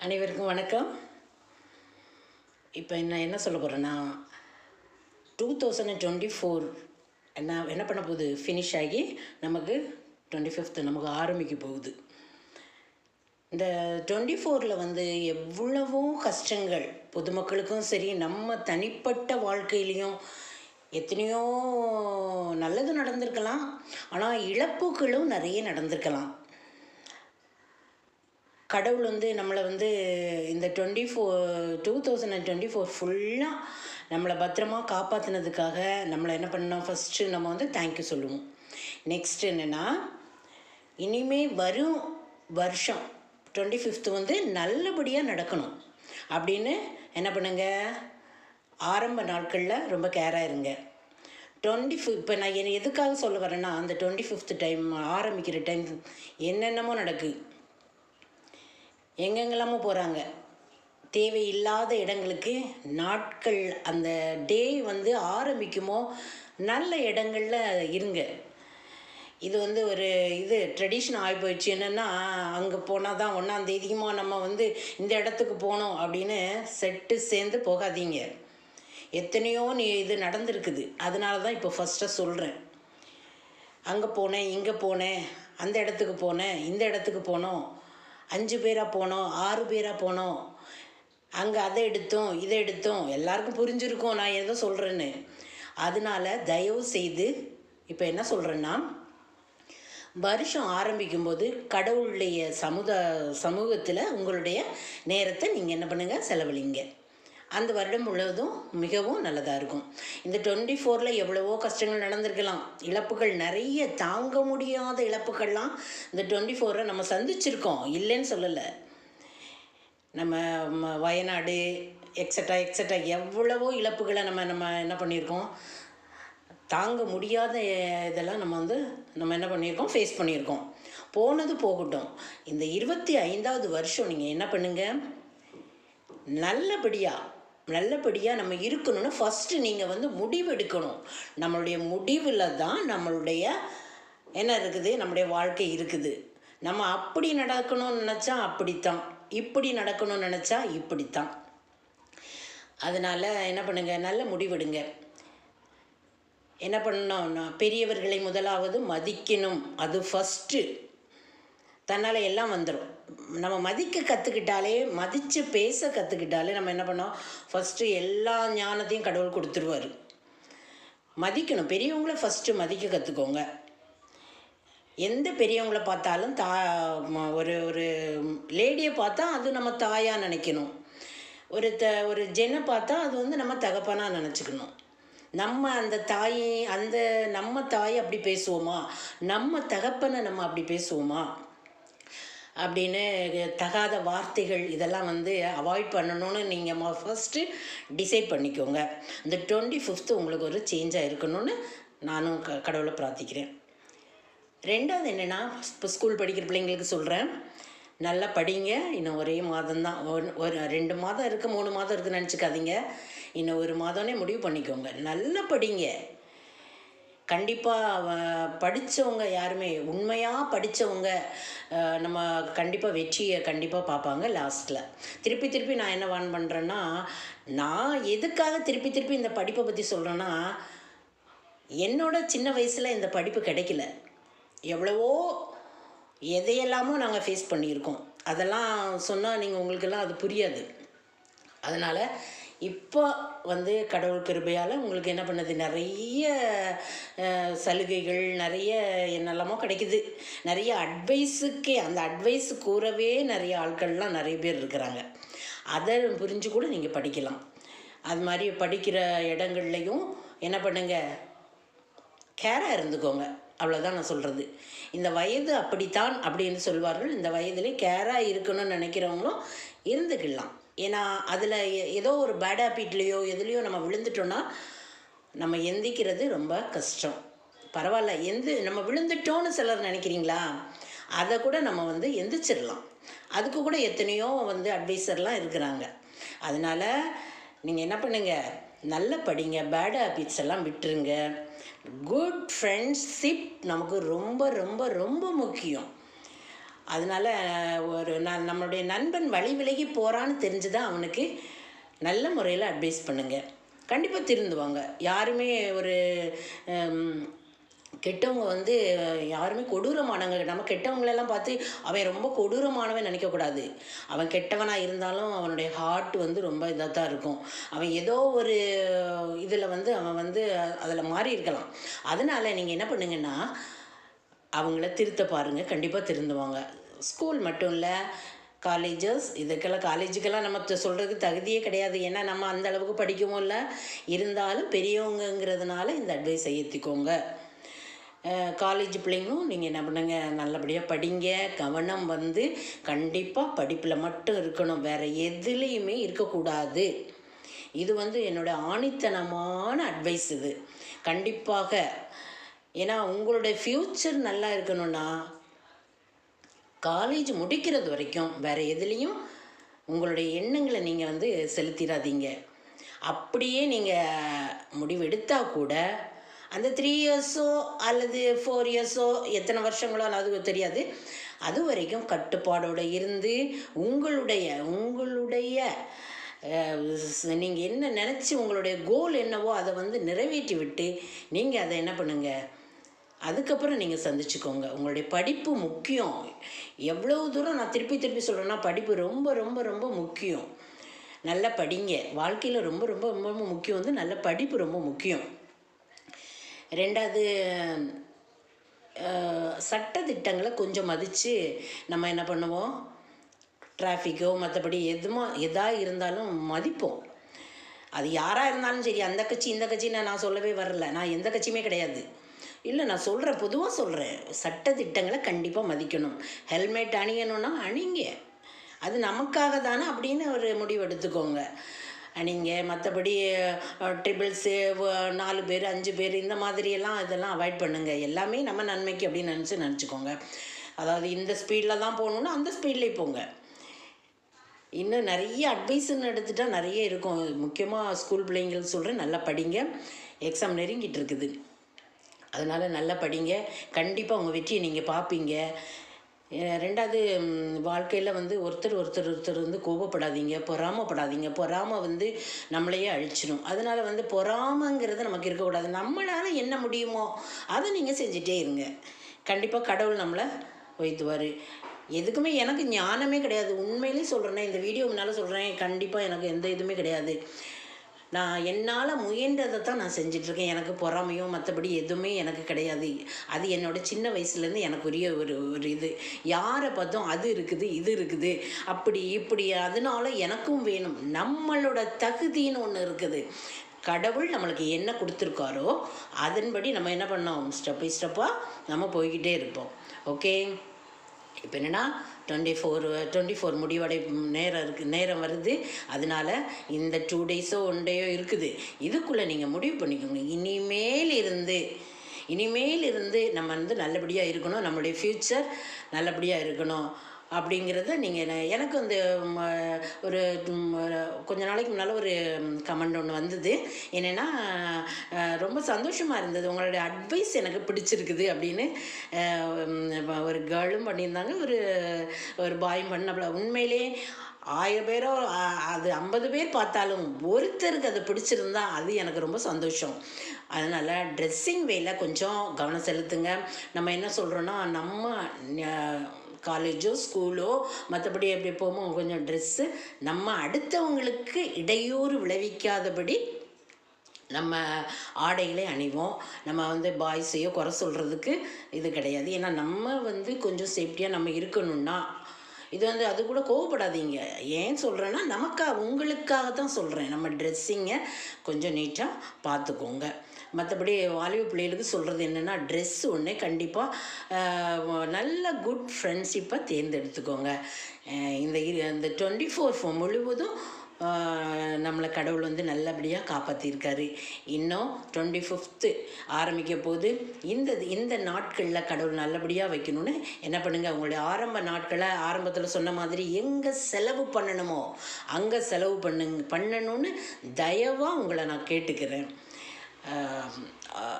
அனைவருக்கும் வணக்கம். இப்போ நான் என்ன சொல்ல போகிறேன்னா டூ தௌசண்ட் டுவெண்ட்டி ஃபோர் என்ன என்ன பண்ண போகுது? ஃபினிஷ் ஆகி நமக்கு டுவெண்ட்டி ஃபிஃப்த்து நமக்கு ஆரம்பிக்க போகுது. இந்த டுவெண்ட்டி ஃபோரில் வந்து எவ்வளவோ கஷ்டங்கள் பொதுமக்களுக்கும் சரி நம்ம தனிப்பட்ட வாழ்க்கையிலையும் எத்தனையோ நல்லது நடந்திருக்கலாம் ஆனால் இழப்புகளும் நிறைய நடந்திருக்கலாம். கடவுள் வந்து நம்மளை வந்து இந்த twenty four two thousand and twenty four ஃபுல்லாக நம்மளை பத்திரமா காப்பாற்றினதுக்காக நம்மளை என்ன பண்ணோம்? ஃபஸ்ட்டு நம்ம வந்து தேங்க்யூ சொல்லுவோம். நெக்ஸ்ட் என்னென்னா இனிமே வரும் வருஷம் டுவெண்ட்டி ஃபிஃப்த்து வந்து நல்லபடியாக நடக்கணும். அப்படின்னு என்ன பண்ணுங்க? ஆரம்ப நாட்களில் ரொம்ப கேராக இருங்க. டுவெண்ட்டி ஃபிஃப்த் இப்போ நான் என்னை எதுக்காக சொல்ல வரேன்னா அந்த டுவெண்ட்டி ஃபிஃப்த்து டைம் ஆரம்பிக்கிற டைம் என்னென்னமோ நடக்குது எங்கெங்கெல்லாமோ போகிறாங்க தேவையில்லாத இடங்களுக்கு நாட்கள் அந்த டே வந்து ஆரம்பிக்குமோ நல்ல இடங்களில் இருங்க. இது வந்து ஒரு இது ட்ரெடிஷன் ஆகி போயிடுச்சு என்னென்னா அங்கே போனால் தான் ஒன்றாம் தேதியுமா நம்ம வந்து இந்த இடத்துக்கு போனோம் அப்படின்னு செட்டு சேர்ந்து போகாதீங்க. எத்தனையோ நீ இது நடந்திருக்குது. அதனால தான் இப்போ ஃபஸ்ட்டாக சொல்கிறேன் அங்கே போனேன் இங்கே போனேன் அந்த இடத்துக்கு போனேன் இந்த இடத்துக்கு போனோம். அஞ்சு பேராக போனோம் ஆறு பேராக போனோம். அங்கே அதை எடுத்தோம் இதை எடுத்தோம். எல்லாருக்கும் புரிஞ்சிருக்கோம் நான் எதோ சொல்கிறேன்னு அதனால தயவு செய்து இப்போ என்ன சொல்கிறேன்னா வருஷம் ஆரம்பிக்கும்போது கடவுளுடைய சமுத சமூகத்தில் உங்களுடைய நேரத்தை நீங்கள் என்ன பண்ணுங்கள் செலவழிங்க. அந்த வருடம் முழுவதும் மிகவும் நல்லதாக இருக்கும். இந்த டுவெண்ட்டி ஃபோரில் எவ்வளவோ கஷ்டங்கள் நடந்திருக்கலாம். இழப்புகள் நிறைய தாங்க முடியாத இழப்புகள்லாம் இந்த டுவெண்ட்டி ஃபோரில் நம்ம சந்திச்சிருக்கோம். இல்லைன்னு சொல்லலை. நம்ம ம- வயநாடு எக்ஸட்ரா எக்ஸட்ரா எவ்வளவோ இழப்புகளை நம்ம நம்ம என்ன பண்ணியிருக்கோம்? தாங்க முடியாத இதெல்லாம் நம்ம வந்து நம்ம என்ன பண்ணியிருக்கோம்? ஃபேஸ் பண்ணியிருக்கோம். போனது போகட்டும். இந்த இருபத்தி ஐந்தாவது வருஷம் நீங்கள் என்ன பண்ணுங்கள் நல்லபடியாக நல்லபடியாக நம்ம இருக்கணும்னு ஃபஸ்ட்டு நீங்கள் வந்து முடிவெடுக்கணும் நம்மளுடைய முடிவில் தான் நம்மளுடைய என்ன இருக்குது? நம்முடைய வாழ்க்கை இருக்குது. நம்ம அப்படி நடக்கணும்னு நினச்சா அப்படித்தான். இப்படி நடக்கணும்னு நினச்சா இப்படித்தான். அதனால் என்ன பண்ணுங்கள் நல்ல முடிவெடுங்க. என்ன பண்ணணும்னா பெரியவர்களை முதலாவது மதிக்கணும். அது ஃபஸ்ட்டு தன்னால் எல்லாம் வந்துடும் நம்ம மதிக்க கற்றுக்கிட்டாலே மதித்து பேச கற்றுக்கிட்டாலே நம்ம என்ன பண்ணோம்? ஃபஸ்ட்டு எல்லா ஞானத்தையும் கடவுள் கொடுத்துருவார். மதிக்கணும். பெரியவங்கள ஃபஸ்ட்டு மதிக்க கற்றுக்கோங்க எந்த பெரியவங்கள பார்த்தாலும் தா ம- ஒரு ஒரு லேடியை பார்த்தா அது நம்ம தாயாக நினைக்கணும். ஒரு த ஒரு ஜென்னை பார்த்தா அது வந்து நம்ம தகப்பனாக நினச்சிக்கணும். நம்ம அந்த தாய் அந்த நம்ம தாய் அப்படி பேசுவோமா? நம்ம தகப்பனை நம்ம அப்படி பேசுவோமா? அப்படின்னு தகாத வார்த்தைகள் இதெல்லாம் வந்து அவாய்ட் பண்ணணும்னு நீங்கள் ஃபஸ்ட்டு டிசைட் பண்ணிக்கோங்க. இந்த டுவெண்ட்டி ஃபிஃப்த்து உங்களுக்கு ஒரு சேஞ்சாக இருக்கணும்னு நானும் க கடவுளை பிரார்த்திக்கிறேன். ரெண்டாவது என்னென்னா இப்போ ஸ்கூல் படிக்கிற பிள்ளைங்களுக்கு சொல்கிறேன் நல்லா படிங்க. இன்னும் ஒரே மாதம்தான் ஒரு ரெண்டு மாதம் இருக்குது மூணு மாதம் இருக்குதுன்னு நினச்சிக்காதீங்க. இன்னும் ஒரு மாதம்னே முடிவு பண்ணிக்கோங்க. நல்லா படிங்க. கண்டிப்பாக படித்தவங்க யாருமே உண்மையாக படித்தவங்க நம்ம கண்டிப்பாக வெற்றியை கண்டிப்பாக பார்ப்பாங்க லாஸ்ட்டில் திருப்பி திருப்பி நான் என்ன வான் பண்ணுறேன்னா நான் எதுக்காக திருப்பி திருப்பி இந்த படிப்பை பற்றி சொல்கிறேன்னா என்னோட சின்ன வயசில் இந்த படிப்பு கிடைக்கல. எவ்வளவோ எதையெல்லாமோ நாங்கள் ஃபேஸ் பண்ணியிருக்கோம். அதெல்லாம் சொன்னால் நீங்கள் உங்களுக்கெல்லாம் அது புரியாது. அதனால் இப்போ வந்து கடவுள் கிருபையால் உங்களுக்கு என்ன பண்ணுது? நிறைய சலுகைகள் நிறைய என்னெல்லாமோ கிடைக்குது. நிறைய அட்வைஸுக்கே அந்த அட்வைஸ் கூறவே நிறைய ஆட்கள்லாம் நிறைய பேர் இருக்கிறாங்க. அதை புரிஞ்சு கூட நீங்கள் படிக்கலாம். அது மாதிரி படிக்கிற இடங்கள்லையும் என்ன பண்ணுங்கள் கேராக இருந்துக்கோங்க. அவ்வளோதான் நான் சொல்கிறது இந்த வயது அப்படித்தான் அப்படின்னு சொல்வார்கள். இந்த வயதிலே கேராக இருக்கணும்னு நினைக்கிறவங்களும் இருந்துக்கலாம் ஏன்னா அதில் ஏதோ ஒரு பேட் ஹேபிட்லேயோ எதுலேயோ நம்ம விழுந்துட்டோன்னா நம்ம எந்திக்கிறது ரொம்ப கஷ்டம். பரவாயில்ல எந்த நம்ம விழுந்துட்டோன்னு சிலர் நினைக்கிறீங்களா? அதை கூட நம்ம வந்து எந்திரிச்சிடலாம். அதுக்கு கூட எத்தனையோ வந்து அட்வைசர்லாம் இருக்கிறாங்க. அதனால் நீங்கள் என்ன பண்ணுங்கள் நல்ல படிங்க பேட் ஹேபிட்ஸ் எல்லாம் விட்டுருங்க. குட் ஃப்ரெண்ட்ஷிப் நமக்கு ரொம்ப ரொம்ப ரொம்ப முக்கியம். அதனால் ஒரு நான் நம்மளுடைய நண்பன் வழி விலகி போகிறான்னு தெரிஞ்சு தான் அவனுக்கு நல்ல முறையில் அட்வைஸ் பண்ணுங்கள் கண்டிப்பாக திருந்துவாங்க. யாருமே ஒரு கெட்டவங்க வந்து யாருமே கொடூரமானவங்க நம்ம கெட்டவங்களெல்லாம் பார்த்து அவன் ரொம்ப கொடூரமானவன் நினைக்கக்கூடாது அவன் கெட்டவனாக இருந்தாலும் அவனுடைய ஹார்ட் வந்து ரொம்ப இதாக தான் இருக்கும். அவன் ஏதோ ஒரு இதில் வந்து அவன் வந்து அதில் மாறி இருக்கலாம் அதனால் நீங்கள் என்ன பண்ணுங்கன்னா அவங்கள திருத்த பாருங்கள் கண்டிப்பாக திருந்துவாங்க. ஸ்கூல் மட்டும் இல்லை காலேஜஸ் இதுக்கெல்லாம் காலேஜுக்கெல்லாம் நம்ம சொல்கிறதுக்கு தகுதியே கிடையாது. ஏன்னா நம்ம அந்த அளவுக்கு படிக்கவும் இல்லை. இருந்தாலும் பெரியவங்கங்கிறதுனால இந்த அட்வைஸை ஏற்றிக்கோங்க காலேஜ் பிள்ளைங்களும் நீங்கள் என்ன பண்ணுங்க? நல்லபடியாக படிங்க. கவனம் வந்து கண்டிப்பாக படிப்பில் மட்டும் இருக்கணும். வேறு எதுலேயுமே இருக்கக்கூடாது. இது வந்து என்னோட ஆணித்தனமான அட்வைஸ் இது. கண்டிப்பாக ஏன்னா உங்களுடைய ஃப்யூச்சர் நல்லா இருக்கணும்னா காலேஜ் முடிக்கிறது வரைக்கும் வேறு எதுலேயும் உங்களுடைய எண்ணங்களை நீங்கள் வந்து செலுத்திடாதீங்க. அப்படியே நீங்கள் முடிவெடுத்தால் கூட அந்த த்ரீ இயர்ஸோ அல்லது ஃபோர் இயர்ஸோ எத்தனை வருஷங்களோ அது தெரியாது. அது வரைக்கும் கட்டுப்பாடோடு இருந்து உங்களுடைய உங்களுடைய நீங்கள் என்ன நினச்சி உங்களுடைய கோல் என்னவோ அதை வந்து நிறைவேற்றி விட்டு நீங்கள் அதை என்ன பண்ணுங்கள் அதுக்கப்புறம் நீங்கள் சந்திச்சுக்கோங்க. உங்களுடைய படிப்பு முக்கியம். எவ்வளோ தூரம் நான் திருப்பி திருப்பி சொல்கிறேன்னா படிப்பு ரொம்ப ரொம்ப ரொம்ப முக்கியம். நல்லா படிங்க. வாழ்க்கையில் ரொம்ப ரொம்ப ரொம்ப ரொம்ப முக்கியம் வந்து நல்ல படிப்பு ரொம்ப முக்கியம். ரெண்டாவது சட்ட திட்டங்களை கொஞ்சம் மதித்து நம்ம என்ன பண்ணுவோம்? டிராஃபிக்கோ மற்றபடி எதுமோ எதாக இருந்தாலும் மதிப்போம். அது யாராக இருந்தாலும் சரி அந்த கட்சி இந்த கட்சின்னு நான் சொல்லவே வரல. நான் எந்த கட்சியுமே கிடையாது. இல்லை நான் சொல்கிறேன் பொதுவாக சொல்கிறேன் சட்ட திட்டங்களை கண்டிப்பாக மதிக்கணும். ஹெல்மெட் அணியணும்னா அணிங்க. அது நமக்காக தானே அப்படின்னு ஒரு முடிவு எடுத்துக்கோங்க. அணிங்க. மற்றபடி ட்ரிபிள்ஸு நாலு பேர் அஞ்சு பேர் இந்த மாதிரியெல்லாம் இதெல்லாம் அவாய்ட் பண்ணுங்கள் எல்லாமே நம்ம நன்மைக்கு அப்படின்னு நினச்சி நினச்சிக்கோங்க. அதாவது இந்த ஸ்பீடில் தான் போகணுன்னா அந்த ஸ்பீட்லேயே போங்க. இன்னும் நிறைய அட்வைஸ்ன்னு எடுத்துட்டால் நிறைய இருக்கும். முக்கியமாக ஸ்கூல் பிள்ளைங்களுக்கு சொல்கிறேன் நல்லா படிங்க. எக்ஸாம் நெருங்கிட்டு இருக்குது. அதனால் நல்லா படிங்க. கண்டிப்பாக உங்கள் வெற்றியை நீங்கள் பார்ப்பீங்க ரெண்டாவது வாழ்க்கையில் வந்து ஒருத்தர் ஒருத்தர் ஒருத்தர் வந்து கோபப்படாதீங்க பொறாமப்படாதீங்க. பொறாமை வந்து நம்மளையே அழிச்சிடும் அதனால் வந்து பொறாமைங்கிறது நமக்கு இருக்கக்கூடாது. நம்மளால் என்ன முடியுமோ அதை நீங்கள் செஞ்சுட்டே இருங்க. கண்டிப்பாக கடவுள் நம்மளை வைத்துவார் எதுக்குமே எனக்கு ஞானமே கிடையாது. உண்மையிலே சொல்கிறேன்னே இந்த வீடியோ முன்னால் சொல்கிறேன் கண்டிப்பாக எனக்கு எந்த இதுவுமே கிடையாது. நான் என்னால் முயன்றதை தான் நான் செஞ்சிட்ருக்கேன். எனக்கு பொறாமையோ மற்றபடி எதுவுமே எனக்கு கிடையாது. அது என்னோட சின்ன வயசுலேருந்து எனக்கு உரிய ஒரு ஒரு இது. யாரை பார்த்தோம் அது இருக்குது இது இருக்குது. அப்படி இப்படி அதனால எனக்கும் வேணும். நம்மளோட தகுதின்னு ஒன்று இருக்குது. கடவுள் நம்மளுக்கு என்ன கொடுத்துருக்காரோ அதன்படி நம்ம என்ன பண்ணோம்? ஸ்டெப் பை ஸ்டெப்பாக நம்ம போய்கிட்டே இருப்போம். ஓகே இப்போ என்னென்னா டுவெண்ட்டி ஃபோர் டுவெண்ட்டி ஃபோர் முடிவடை நேரம் இருக்குது நேரம் வருது. அதனால இந்த டூ டேஸோ ஒன் டேயோ இருக்குது. இதுக்குள்ளே நீங்கள் முடிவு பண்ணிக்கோங்க. இனிமேல் இருந்து இனிமேல் இருந்து நம்ம வந்து நல்லபடியாக இருக்கணும். நம்மளுடைய ஃப்யூச்சர் நல்லபடியாக இருக்கணும். அப்படிங்கிறத நீங்கள் எனக்கு வந்து ம, ஒரு கொஞ்ச நாளைக்கு முன்னால் ஒரு கமெண்ட் ஒன்று வந்தது. என்னென்னா ரொம்ப சந்தோஷமாக இருந்தது. உங்களுடைய அட்வைஸ் எனக்கு பிடிச்சிருக்குது அப்படின்னு. ஒரு கேர்ளும் பண்ணியிருந்தாங்க. ஒரு ஒரு பாயும் பண்ணப்பல உண்மையிலே ஆயிரம் பேரோ அது ஐம்பது பேர் பார்த்தாலும் ஒருத்தருக்கு அது பிடிச்சிருந்தா அது எனக்கு ரொம்ப சந்தோஷம். அதனால் ட்ரெஸ்ஸிங் வேல கொஞ்சம் கவனம் செலுத்துங்க. நம்ம என்ன சொல்கிறோன்னா நம்ம காலேஜோ ஸ்கூலோ மற்றபடி எப்படி போமோ கொஞ்சம் ட்ரெஸ்ஸு நம்ம அடுத்தவங்களுக்கு இடையூறு விளைவிக்காதபடி நம்ம ஆடைகளை அணிவோம். நம்ம வந்து பாய்ஸையோ குறை சொல்கிறதுக்கு இது கிடையாது. ஏன்னா நம்ம வந்து கொஞ்சம் சேஃப்டியாக நம்ம இருக்கணும்னா இது வந்து அது கூட கோவப்படாதீங்க. ஏன் சொல்கிறேன்னா நமக்காக உங்களுக்காக தான் சொல்கிறேன் நம்ம ட்ரெஸ்ஸிங்கை கொஞ்சம் நீட்டாக பார்த்துக்கோங்க. மற்றபடி வாலிப பிள்ளைகளுக்கு சொல்கிறது என்னென்னா ட்ரெஸ் ஒன்று கண்டிப்பாக நல்ல குட் ஃப்ரெண்ட்ஷிப்பை தேர்ந்தெடுத்துக்கோங்க. இந்த இந்த டுவெண்ட்டி ஃபோர் முழுவதும் நம்மளை கடவுள் வந்து நல்லபடியாக காப்பாற்றிருக்காரு இன்னும் டுவெண்ட்டி ஃபிஃப்த்து ஆரம்பிக்க போது இந்த இந்த நாட்களில் கடவுள் நல்லபடியாக வைக்கணும்னு என்ன பண்ணுங்கள் உங்களுடைய ஆரம்ப நாட்களை ஆரம்பத்தில் சொன்ன மாதிரி எங்கே செலவு பண்ணணுமோ அங்கே செலவு பண்ணுங்க பண்ணணும்னு தயவாக உங்களை நான் கேட்டுக்கிறேன்.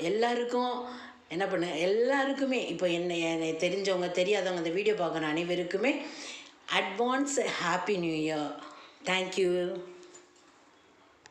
எல்லாருக்கும் என்ன பண்ணு எல்லாருக்குமே இப்போ என்னை என்னை தெரிஞ்சவங்க தெரியாதவங்க இந்த வீடியோ பார்க்குற அனைவருக்குமே advance happy new year thank you